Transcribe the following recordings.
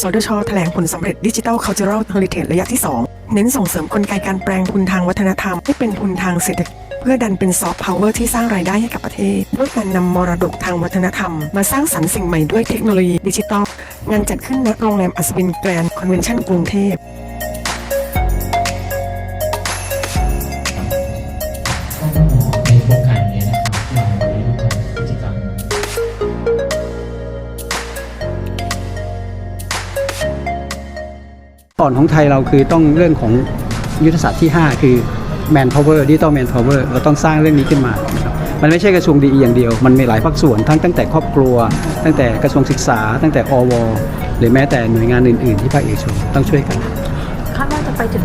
สดชแถลงผลสำเร็จดิจิทัล Cultural Heritage ระยะที่ 2 เน้นส่งเสริมกลไกการแปลงทุนทางวัฒนธรรม ให้เป็นทุนทางเศรษฐกิจเพื่อดันเป็นซอฟต์พาวเวอร์ที่สร้างรายได้ให้กับประเทศ ด้วยการนำมรดกทางวัฒนธรรม มาสร้างสรรค์สิ่งใหม่ด้วยเทคโนโลยีดิจิทัล งานจัดขึ้นณโรงแรมอัศวินแกรนด์คอนเวนชั่นกรุงเทพ ก่อนของไทยเราคือต้องเรื่องของยุทธศาสตร์ที่ 5 คือ man power digital man power เราต้องสร้างเรื่องนี้ขึ้นมานะครับมันไม่ใช่กระทรวงดีอย่างเดียว มันมีหลายภาคส่วนทั้งตั้งแต่ครอบครัว ตั้งแต่กระทรวงศึกษา ตั้งแต่อวหรือแม้แต่หน่วยงานอื่น ๆ ที่ภาคเอกชนต้องช่วยกันคาดว่าจะไปถึง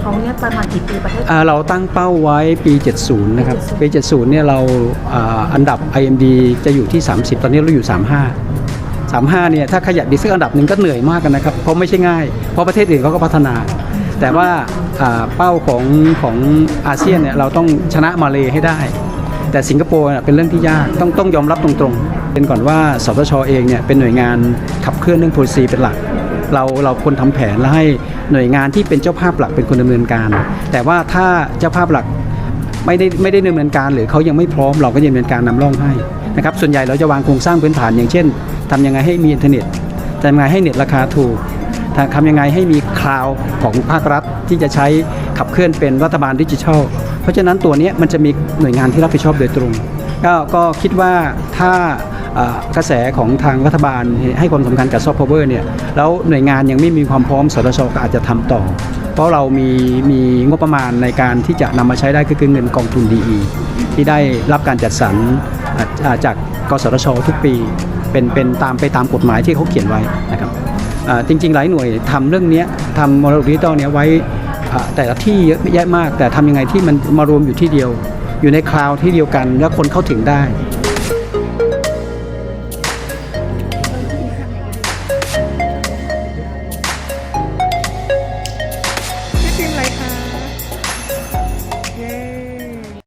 เขาเนี่ยประมาณกี่ปีประเทศอ่าเราตั้งเป้าไว้ปี 70 นะครับ ปี 70 เนี่ยเราอ่าอันดับ IMD จะอยู่ที่ 30 ตอนนี้เราอยู่ 35 35เนี่ยถ้าขยับดีสักอันดับหนึ่งก็เหนื่อยมากกันนะครับเพราะไม่ใช่ง่าย เพราะประเทศอื่นเขาก็พัฒนา แต่ว่าเป้าของของอาเซียนเนี่ยเราต้องชนะมาเลให้ได้ แต่สิงคโปร์เป็นเรื่องที่ยากต้องต้องยอมรับตรงๆ เป็นก่อนว่าสตชเองเนี่ยเป็นหน่วยงานขับเคลื่อนเรื่อง policy เป็นหลักเราเราควรทำแผนและให้หน่วยงานที่เป็นเจ้าภาพหลักเป็นคนดำเนินการ แต่ว่าถ้าเจ้าภาพหลักไม่ได้ไม่ได้ดำเนินการ หรือเขายังไม่พร้อมเราก็จะดำเนินการนำร่องให้นะครับส่วนใหญ่เราจะวางโครงสร้างพื้นฐานอย่างเช่น ทำยังไงให้มีอินเทอร์เน็ตทำยังไงให้เน็ตราคาถูกทำยังไงให้มีคลาวของภาครัฐที่จะใช้ขับเคลื่อนเป็นรัฐบาลดิจิทัล เพราะฉะนั้นตัวนี้มันจะมีหน่วยงานที่รับผิดชอบโดยตรงก็ก็คิดว่าถ้ากระแสของทางรัฐบาลให้ความสำคัญกับซอฟต์พาวเวอร์เนี่ยแล้วหน่วยงานยังไม่มีความพร้อมสตชก็อาจจะทำต่อ เพราะเรามีมีงบประมาณในการที่จะนำมาใช้ได้ก็คือเงินกองทุนดีที่ได้รับการจัดสรรจากกสทชทุกปี เป็นเป็นตามไปตามกฎหมายที่เขาเขียนไว้นะครับจริง ๆ หลายหน่วยทำเรื่องเนี้ยทำมรดกดิจิตอลเนี้ยไว้แต่ละที่เยอะแยะมาก แต่ทำยังไงที่มันมารวมอยู่ที่เดียว อยู่ในคลาวด์ที่เดียวกัน แล้วคนเข้าถึงได้